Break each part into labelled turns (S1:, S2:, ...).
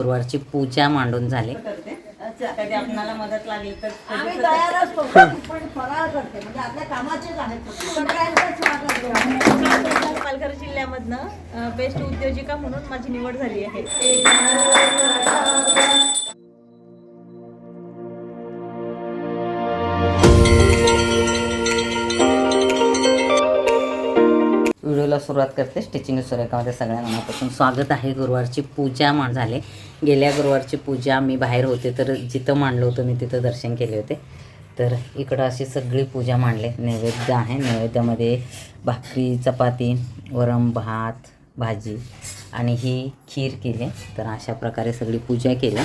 S1: गुरुवारची पूजा मांडून झाली.
S2: कधी आपणाला मदत लागली तर
S3: आम्ही
S2: कधी
S3: तयार असतो पण फराळ करते. म्हणजे आपल्या कामाचेच आहेत.
S2: पालघर जिल्ह्यामधनं बेस्ट उद्योजिका म्हणून माझी निवड झाली आहे.
S1: सुरुवात करते. स्टिचिंग सुरेखामध्ये सगळ्यांना मनापासून स्वागत आहे. गुरुवारची पूजा म्हण झाले. गेल्या गुरुवारची पूजा मी बाहेर होते तर जिथं मांडलं होतं मी तिथं दर्शन केले होते. तर इकडं अशी सगळी पूजा मांडले. नैवेद्य आहे. नैवेद्यामध्ये भाकरी चपाती वरम भात भाजी आणि ही खीर केली. तर अशा प्रकारे सगळी पूजा केली.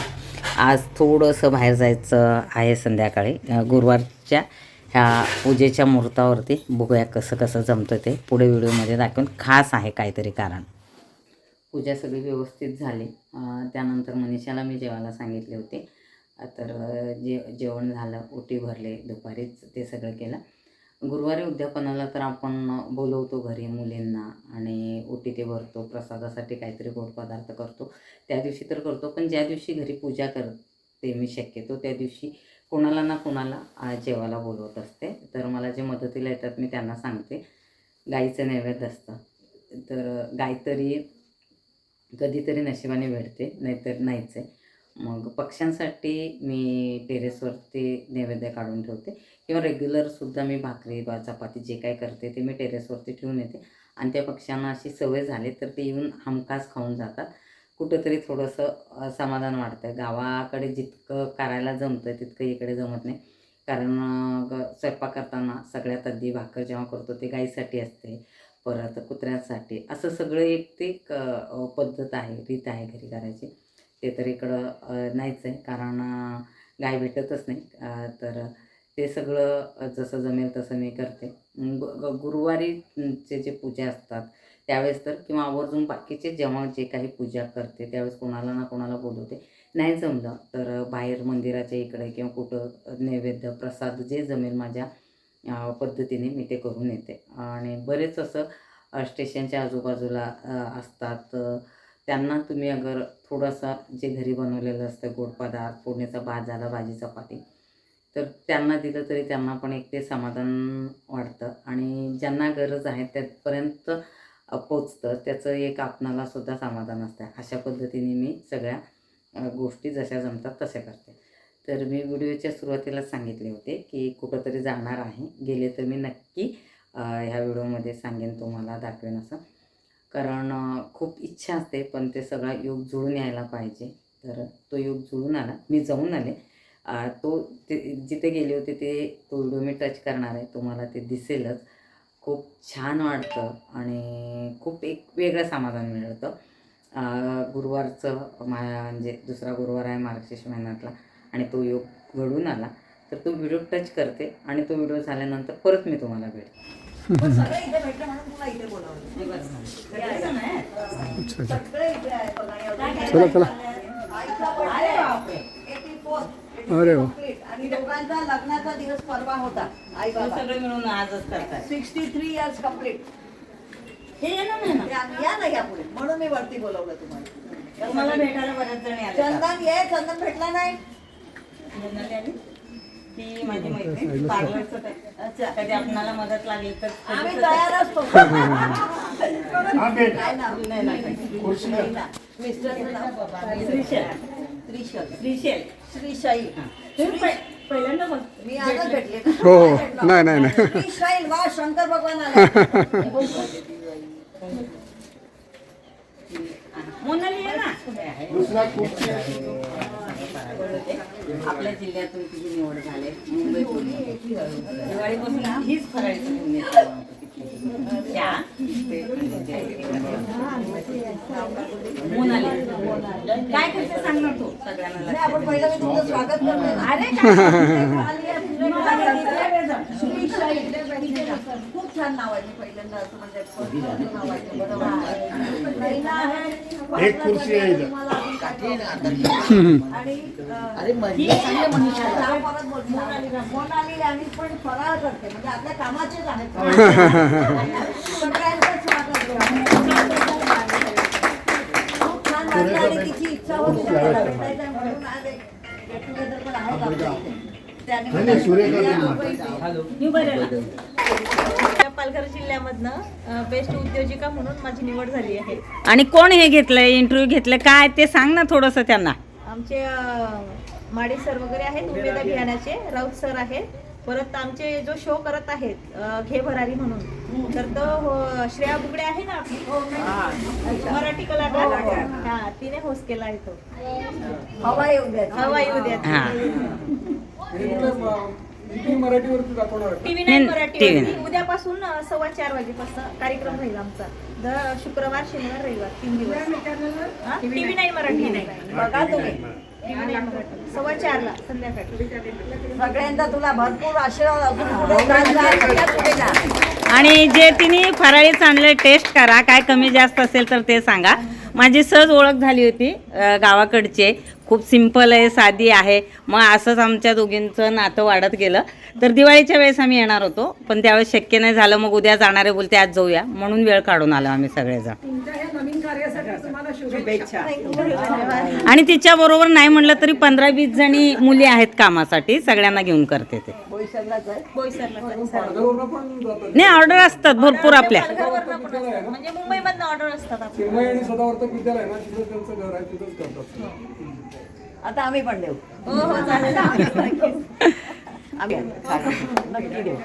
S1: आज थोडंसं बाहेर जायचं आहे संध्याकाळी. गुरुवारच्या ह्या पूजेच्या मुहूर्तावरती बघूया कसं कसं जमतं ते. पुढे व्हिडिओमध्ये दाखवून खास आहे काहीतरी कारण. पूजा सगळी व्यवस्थित झाली. त्यानंतर मनीषाला मी जेवायला सांगितले होते. तर जे जेवण झालं ओटी भरले दुपारीच ते सगळं केलं. गुरुवारी उद्यापनाला तर आपण बोलवतो घरी मुलींना आणि ओटी ते भरतो प्रसादासाठी काहीतरी गोड पदार्थ करतो. त्या दिवशी तर करतो पण ज्या दिवशी घरी पूजा करते मी शक्यतो त्या दिवशी कोणाला ना कोणाला जेवायला बोलवत असते. तर मला जे मदतीला येतात मी त्यांना सांगते. गाईचं नैवेद्य असतं. तर गाय तरी कधीतरी नशिबाने भेटते नाहीतर नाहीच आहे. मग पक्ष्यांसाठी मी टेरेसवरती नैवेद्य काढून ठेवते. किंवा रेग्युलरसुद्धा मी भाकरी बा चपाती जे काय करते ते मी टेरेसवरती ठेवून येते. आणि त्या पक्ष्यांना अशी सवय झाली तर ते येऊन हमखास खाऊन जातात. कुठंतरी थोडंसं समाधान वाटतं गावाकडे जितकं करायला जमतं तितकं इकडे जमत नाही. कारण ग- स्वयंपाक करताना सगळ्यात आधी भाकर जेव्हा करतो ते गाईसाठी असते. परत कुत्र्यांसाठी. असं सगळं एक ते एक पद्धत आहे रीत आहे घरी करायची. ते तर इकडं नाहीच आहे कारण गाय भेटतच नाही. तर ते सगळं जसं जमेल तसं मी करते. ग- जे पूजा असतात त्यावेळेस तर किंवा आवर्जून बाकीचे जेव्हा जे काही पूजा करते त्यावेळेस कोणाला ना कोणाला बोलवते. नाही जमलं तर बाहेर मंदिराच्या इकडे किंवा कुठं नैवेद्य प्रसाद जे जमेल माझ्या पद्धतीने मी ते करून येते. आणि बरेच असं स्टेशनच्या आजूबाजूला असतात. त्यांना तुम्ही अगर थोडंसं जे घरी बनवलेलं असतं गोड पदार्थ फोडणीचा भात झाला भाजी चपाती तर त्यांना दिलं तरी त्यांना पण एक ते समाधान वाटतं. आणि ज्यांना गरज आहे त्यापर्यंत पोचतं. त्याचं एक आपणाला सुद्धा समाधान असतं. अशा पद्धतीने मी सगळ्या गोष्टी जशा जमतात तशा करते. तर मी व्हिडिओच्या सुरुवातीला सांगितले होते की कुठंतरी जाणार आहे. गेले तर मी नक्की ह्या व्हिडिओमध्ये सांगेन तुम्हाला दाखवेन असं. कारण खूप इच्छा असते पण ते सगळा योग जुळून यायला पाहिजे. तर तो योग जुळून आला. मी जाऊन आले. तो ते जिथे गेले होते ते तो व्हिडिओ मी टच करणार आहे. तुम्हाला ते दिसेलच. खूप छान वाटतं आणि खूप एक वेगळं समाधान मिळतं गुरुवारचं मा म्हणजे दुसरा गुरुवार आहे मार्गशीर्ष महिन्यातला आणि तो योग घडून आला तर तो व्हिडिओ टच करते आणि तो व्हिडिओ झाल्यानंतर परत मी तुम्हाला
S3: बोलावलं
S1: हे बघ ना.
S3: सगळे इथे आहे बघा आणि अजून
S4: चला चला
S3: आईचा birthday आहे. 84.
S4: अरे वा.
S3: आणि दोघांचा लग्नाचा दिवस परवा होता. आई
S2: हे
S3: बाबा
S2: सगळं मिळून आजच करतात
S3: सिक्स्टी थ्री इयर्स कंप्लीट
S2: हे येणार नाही ना?
S3: या ना या पुढे. म्हणून मी वरती बोलवलं तुम्हाला.
S2: तुम्हाला भेटायला बऱ्याच जणी आले
S3: चंदन ये चंदन भेटला नाही.
S2: जन्माला आली? ती माझी मैत्रीण. पार्लरचं काय.
S3: अच्छा.
S2: कधी आपणाला मदत लागली तर
S3: आम्ही तयार असतो. काय नाव? नाही ना. मिस्टरचं नाव?
S2: श्रीशैल
S3: त्रिशल.
S2: श्रीशैल
S3: श्रीशाई.
S2: पहिल्यांदा
S3: मी आजच भेटले.
S4: हो, हो. नाही, नाही, नाही.
S3: श्रीशाई वा शंकर भगवान आले.
S2: मोनाली आहे ना.
S1: आपल्या जिल्ह्यातून तिची निवड झाली. मुंबईतून. दिवाळीपासून हीच फराळीची भूमी आहे. त्या मोनाली काय करते सांग ना तू सगळ्यांना
S3: नाही,
S1: लक्षात
S3: आपण पहिलं मी तुमचं स्वागत करतोय ना.
S2: अरे
S3: श्रीशाई. खूप छान नाव आहे मी पहिल्यांदा असं म्हणजे नाव आहे बरोबर.
S5: एक खुर्ची आहे इथं.
S3: तुम्हाला अजून काय आणि अं, ही नाव परत बोल. मोनाली आम्ही पण फराळ करते. म्हणजे आपल्या कामाचेच आहेत. सगळ्यांचं स्वागत करते. खूप छान वाटलं आणि तिची इच्छा होती. त्याला भेटायचं म्हणून आज एक get together पण आहे आपल्या इथे. त्यानिमित्ताने
S2: मी बरेला पालघर जिल्ह्यामधनं बेस्ट उद्योजिका म्हणून माझी निवड झाली आहे.
S6: आणि कोण हे घेतलंय इंटरव्ह्यू घेतलं काय ते सांग ना थोडंसं त्यांना.
S2: आमचे माडे सर वगैरे आहेत उमेद अभियानाचे. राऊत सर आहेत. परत आमचे जो शो करत आहेत घे भरारी म्हणून. तर तो हो, श्रेया बुगडे आहे ना आपली? मराठी कलाकार. हा तिने होस्ट केला आहे तो.
S3: हवा येऊ द्या.
S2: हवा येऊ द्या.
S4: मराठीवरती दाखवणार
S2: टीव्ही नाईन
S6: नाही,
S2: मराठी
S6: TV9.
S2: उद्यापासून अं, सव्वा चार वाजेपासून कार्यक्रम राहील आमचा. दर शुक्रवार शनिवार रविवार तीन दिवस. टीव्ही नाईन मराठी
S3: बघा तुम्ही.
S2: मराठी सव्वा चारला संध्याकाळी.
S3: सगळ्यांचा तुला भरपूर आशीर्वाद अजून पुढे जा, जा, सगळ्या पुढे जा
S6: आणि जे तिने फराळीच आणलं टेस्ट करा काय कमी जास्त असेल तर ते सांगा. माझी सहज ओळख झाली होती अं, गावाकडची. खूप सिंपल आहे साधी आहे. मग असंच आमच्या दोघींचं नातं वाढत गेलं. तर दिवाळीच्या वेळेस आम्ही येणार होतो पण त्यावेळेस शक्य नाही झालं. मग उद्या जाणारे बोलते आज जाऊया. म्हणून वेळ काढून आलो आम्ही सगळेजण. आणि तिच्या बरोबर नाही म्हटलं तरी पंधरा वीस जणी मुली आहेत कामासाठी सगळ्यांना घेऊन करते ते. नाही ऑर्डर असतात भरपूर आपल्या.
S2: म्हणजे मुंबईमधनं ऑर्डर असतात
S3: आता आम्ही पण देऊ.
S2: हो हो चालेल.
S3: आम्ही नक्की देऊ.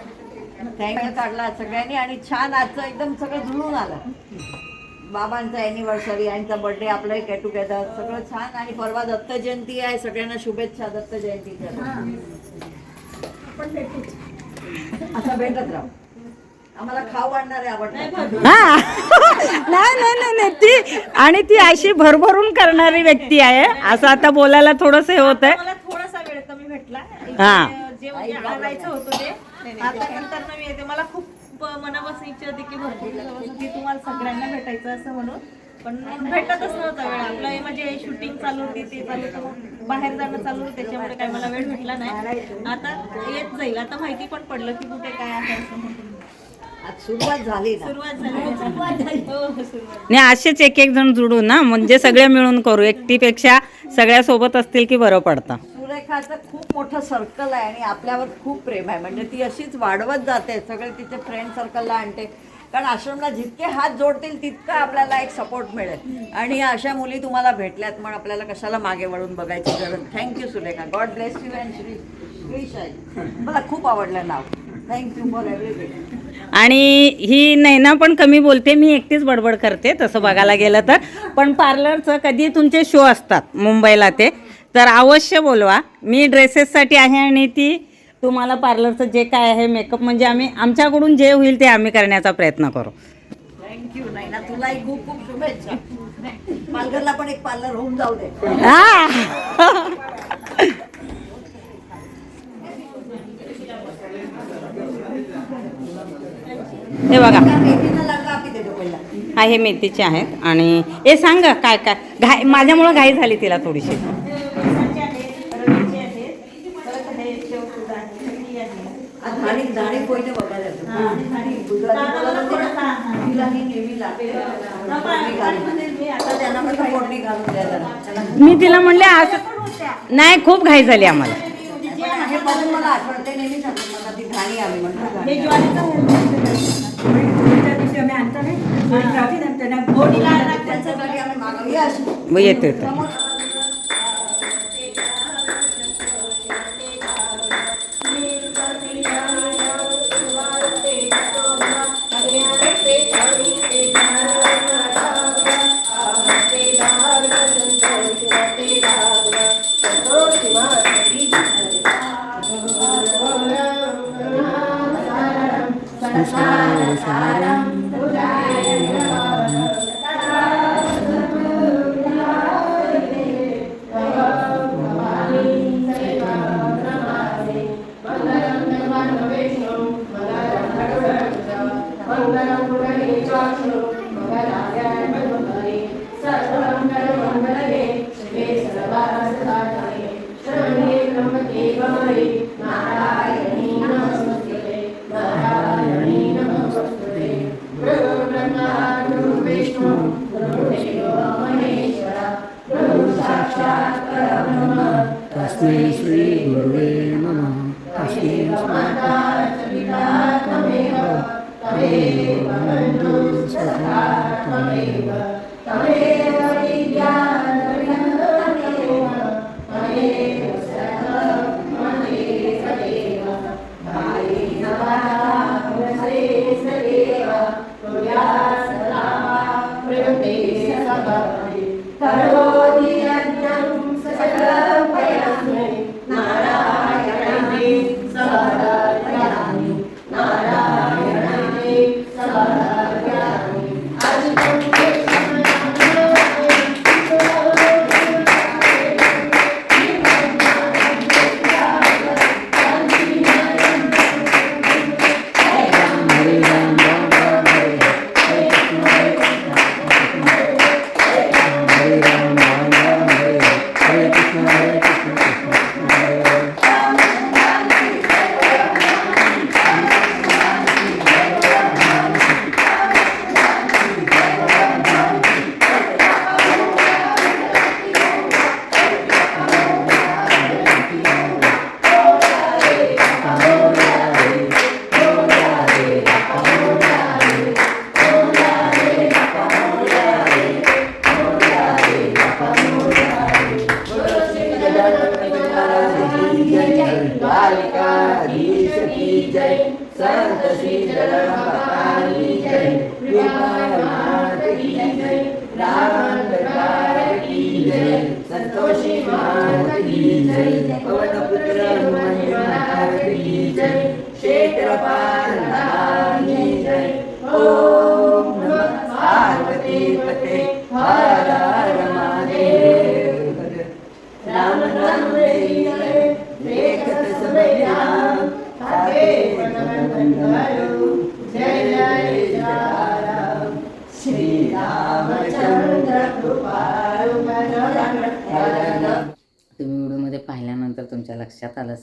S3: थँक्यू काढला सगळ्यांनी आणि छान आजचं एकदम सगळं जुळून आलं. बाबांचा अॅनिव्हर्सरी यांचा बर्थडे आपलं गेट टुगेदर सगळं छान आणि परवा दत्त जयंती आहे. सगळ्यांना शुभेच्छा दत्त जयंतीच्या. असं भेटत राहू.
S6: हा. नाही नाही नाही नाही. ती आणि ती अशी भरभरून करणारी व्यक्ती आहे. असं आता बोलायला थोडंसं हे होत आहे
S2: मला थोडासा वेळ कमी भेटला.
S6: हा.
S2: जे म्हणजे आणायचं होतं ते. आता नंतर मी येते. मला खूप मनापासून इच्छा होती की भरपूर दिवसापासून की तुम्हाला सगळ्यांना भेटायचं असं म्हणून. पण भेटतच नव्हता वेळ. आपलं म्हणजे शूटिंग चालू होती ते चालू होतं. बाहेर जाणं चालू होतं त्याच्यामुळे काय मला वेळ भेटला नाही. आता येत जाईल. आता माहिती पण पडलं की कुठे काय आहे असं म्हणून.
S3: आज सुरुवात झाली ना.
S2: सुरुवात झाली. हो हो सुरुवात
S6: नाही असेच एक एक जण जुडू ना म्हणजे सगळे मिळून करू. एकटीपेक्षा सगळ्या सोबत असतील की बरं पडतं.
S3: सुरेखाचं खूप मोठं सर्कल आहे आणि आपल्यावर खूप प्रेम आहे. म्हणजे ती अशीच वाढवत जाते. सगळे तिचे फ्रेंड सर्कलला आणते. कारण आश्रमला जितके हात जोडतील तितका आपल्याला एक सपोर्ट मिळेल. आणि अशा मुली तुम्हाला भेटल्यात मग आपल्याला कशाला मागे वळून बघायची गरज? Thank you Surekha. God bless you and Shri Shri Sai मला खूप आवडलं नाव. थँक्यू फॉर एव्हरीथिंग
S6: आणि ही नैना पण कमी बोलते मी एकटीच बडबड करते तसं बघायला गेलं तर. पण पार्लरचं कधी तुमचे शो असतात मुंबईला ते तर अवश्य बोलवा. मी ड्रेसेससाठी आहे आणि ती तुम्हाला पार्लरचं जे काय आहे मेकअप म्हणजे आम्ही आमच्याकडून जे होईल ते आम्ही करण्याचा प्रयत्न करू.
S3: थँक्यू नाही ना तुलाही खूप खूप शुभेच्छा. पालघरला पण एक पार्लर होऊन जाऊ दे.
S6: बघा. हा हे मेथीचे आहेत आणि हे सांग काय काय? घाई माझ्यामुळं घाई झाली तिला थोडीशी.
S2: हे
S3: आज
S6: मी तिला म्हणले असं नाही खूप घाई झाली आम्हाला.
S3: कमी आणता
S6: नाही? येत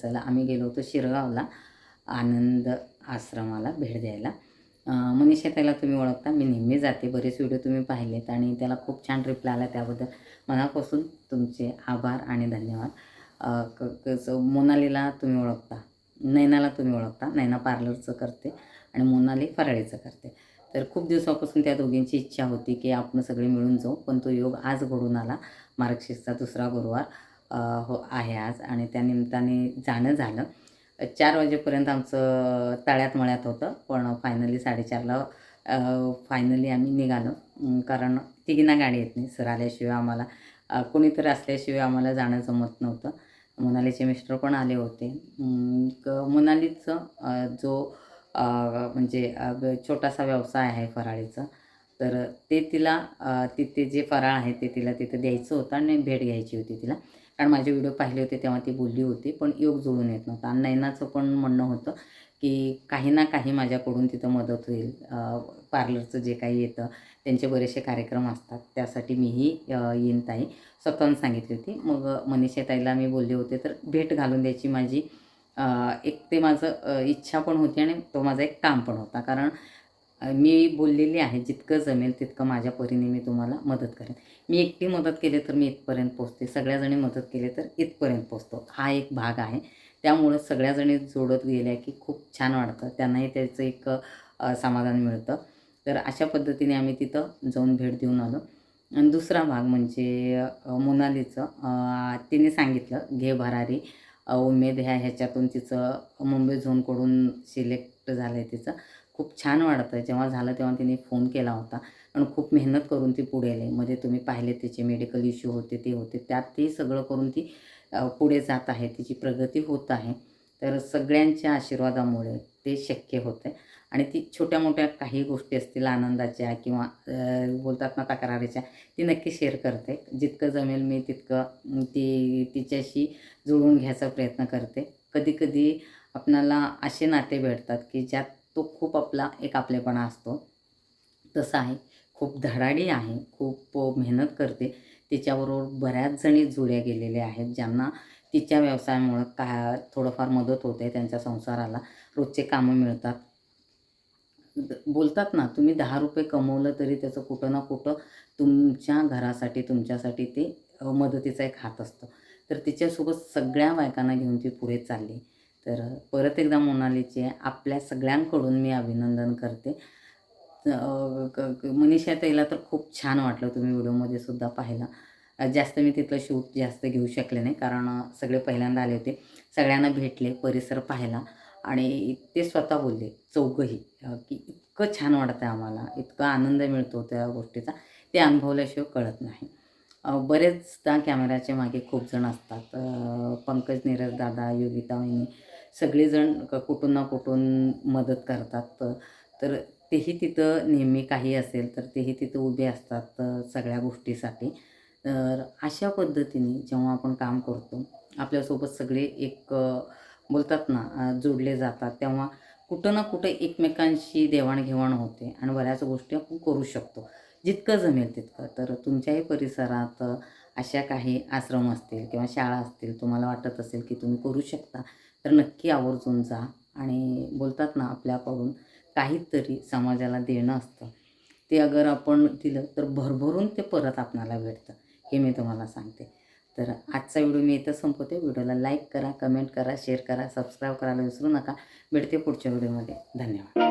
S1: लक्षात आम्ही गेलो होतो शिरगावला. आनंद आश्रमाला भेट द्यायला. मनीषा त्याला तुम्ही ओळखता. मी नेहमी जाते. बरेच व्हिडिओ तुम्ही पाहिलेत आणि त्याला खूप छान रिप्लाय आला त्याबद्दल. मनापासून तुमचे आभार आणि धन्यवाद. क- कसं मोनालीला तुम्ही ओळखता. नैनाला तुम्ही ओळखता. नैना पार्लरचं करते आणि मोनाली फराळीचं करते. तर खूप दिवसापासून त्या दोघींची इच्छा होती की आपण सगळे मिळून जाऊ पण तो योग आज घडून आला. मार्गशीर्षचा दुसरा गुरुवार. हो आहे आज आणि त्या निमित्ताने जाणं झालं. चार वाजेपर्यंत आमचं तळ्यात मळ्यात होतं पण फायनली साडेचारला फायनली आम्ही निघालो. कारण तिघींना गाडी येत नाही सर आल्याशिवाय आम्हाला कोणीतरी असल्याशिवाय आम्हाला जाणं जमत नव्हतं. मोनालीचे मिस्टर पण आले होते. क- मोनालीचं जो म्हणजे छोटासा व्यवसाय आहे फराळीचा तर ते तिला तिथे जे फराळ आहे ते तिला तिथं द्यायचं होतं आणि भेट घ्यायची होती तिला. कारण माझे व्हिडिओ पाहिले होते तेव्हा ती बोलली होती पण योग जुळून येत नव्हता. आणि नैनाचं पण म्हणणं होतं की काही ना काही माझ्याकडून तिथं मदत होईल. पार्लरचं जे काही येतं त्यांचे बरेचसे कार्यक्रम असतात त्यासाठी मीही येईन ताई. स्वतःहून सांगितली होती. मग मनीषा ताईला मी बोलले होते तर भेट घालून द्यायची माझी एक ते माझं इच्छा पण होती आणि तो माझा एक काम पण होता. कारण मी बोललेली आहे जितकं जमेल तितकं माझ्या परीने मी तुम्हाला मदत करेन. मी एकटी मदत केली तर मी इथपर्यंत पोचते सगळ्याजणी मदत केली तर इथपर्यंत पोचतो हा एक भाग आहे. त्यामुळं सगळ्याजणी जोडत गेल्या की खूप छान वाटतं. त्यांनाही त्याचं एक समाधान मिळतं. तर अशा पद्धतीने आम्ही तिथं जाऊन भेट देऊन आलो. आणि दुसरा भाग म्हणजे मोनालीचं तिने सांगितलं घे भरारी उमेद ह्या ह्याच्यातून तिचं मुंबई झोनकडून सिलेक्ट झालं आहे तिचं. खूप छान वाटतं जेव्हा झालं तेव्हा तिने फोन केला होता. पण खूप मेहनत करून ती पुढे आली. मध्ये तुम्ही पाहिले तिचे मेडिकल इश्यू होते ते होते. त्यात ते सगळं करून ती पुढे जात आहे. तिची प्रगती होत आहे. तर सगळ्यांच्या आशीर्वादामुळे ते शक्य होतं आणि ती छोट्या मोठ्या काही गोष्टी असतील आनंदाच्या किंवा बोलतात ना तक्रारीच्या ती नक्की शेअर करते. जितकं जमेल मी तितकं ती तिच्याशी जुळवून घ्यायचा प्रयत्न करते. कधीकधी आपणाला असे नाते भेटतात की ज्यात तो खूप आपला एक आपलेपणा असतो. तसं आहे. खूप धडाडी आहे. खूप मेहनत करते. तिच्याबरोबर बऱ्याच जणी जुळ्या गेलेल्या आहेत ज्यांना तिच्या व्यवसायामुळं का थोडंफार मदत होते त्यांच्या संसाराला. रोजचे कामं मिळतात. बोलतात ना तुम्ही दहा रुपये कमवलं तरी त्याचं कुठं ना कुठं तुमच्या घरासाठी तुमच्यासाठी ते मदतीचा एक हात असतो. तर तिच्यासोबत सगळ्या बायकांना घेऊन ती पुढे चालली. तर परत एकदा मोनालीचे आपल्या सगळ्यांकडून मी अभिनंदन करते. क- मनीषा ताईला तर खूप छान वाटलं तुम्ही व्हिडिओमध्ये सुद्धा पाहिला. जास्त मी तिथलं शूट जास्त घेऊ शकले नाही कारण सगळे पहिल्यांदा आले होते. सगळ्यांना भेटले परिसर पाहिला आणि ते स्वतः बोलले चौघही. की इतकं छान वाटतं आहे आम्हाला इतका आनंद मिळतो त्या गोष्टीचा. ते अनुभवल्याशिवाय कळत नाही. बरेचदा कॅमेऱ्याच्या मागे खूप जण असतात. पंकज नीरज दादा योगिता वहिनी सगळेजण क- कुठून ना कुठून मदत करतात. तर तेही तिथं नेहमी काही असेल तर तेही तिथं उभे असतात सगळ्या गोष्टीसाठी. तर अशा पद्धतीने जेव्हा आपण काम करतो आपल्यासोबत सगळे एक बोलतात ना जोडले जातात तेव्हा कुठं ना कुठं एकमेकांशी देवाणघेवाण होते आणि बऱ्याच गोष्टी आपण करू शकतो. जितकं जमेल तितकं. तर तुमच्याही परिसरात अशा काही आश्रम असतील किंवा शाळा असतील तुम्हाला वाटत असेल की तुम्ही करू शकता तर नक्की आवर्जून जा. आणि बोलतात ना आपल्याकडून काहीतरी समाजाला देणं असतं. ते अगर आपण दिलं तर भरभरून ते परत आपणाला भेटतं हे मी तुम्हाला सांगते. तर आजचा व्हिडिओ मी इथं संपवते. व्हिडिओला लाईक करा कमेंट करा शेअर करा सबस्क्राईब करायला विसरू नका. भेटते पुढच्या व्हिडिओमध्ये. धन्यवाद.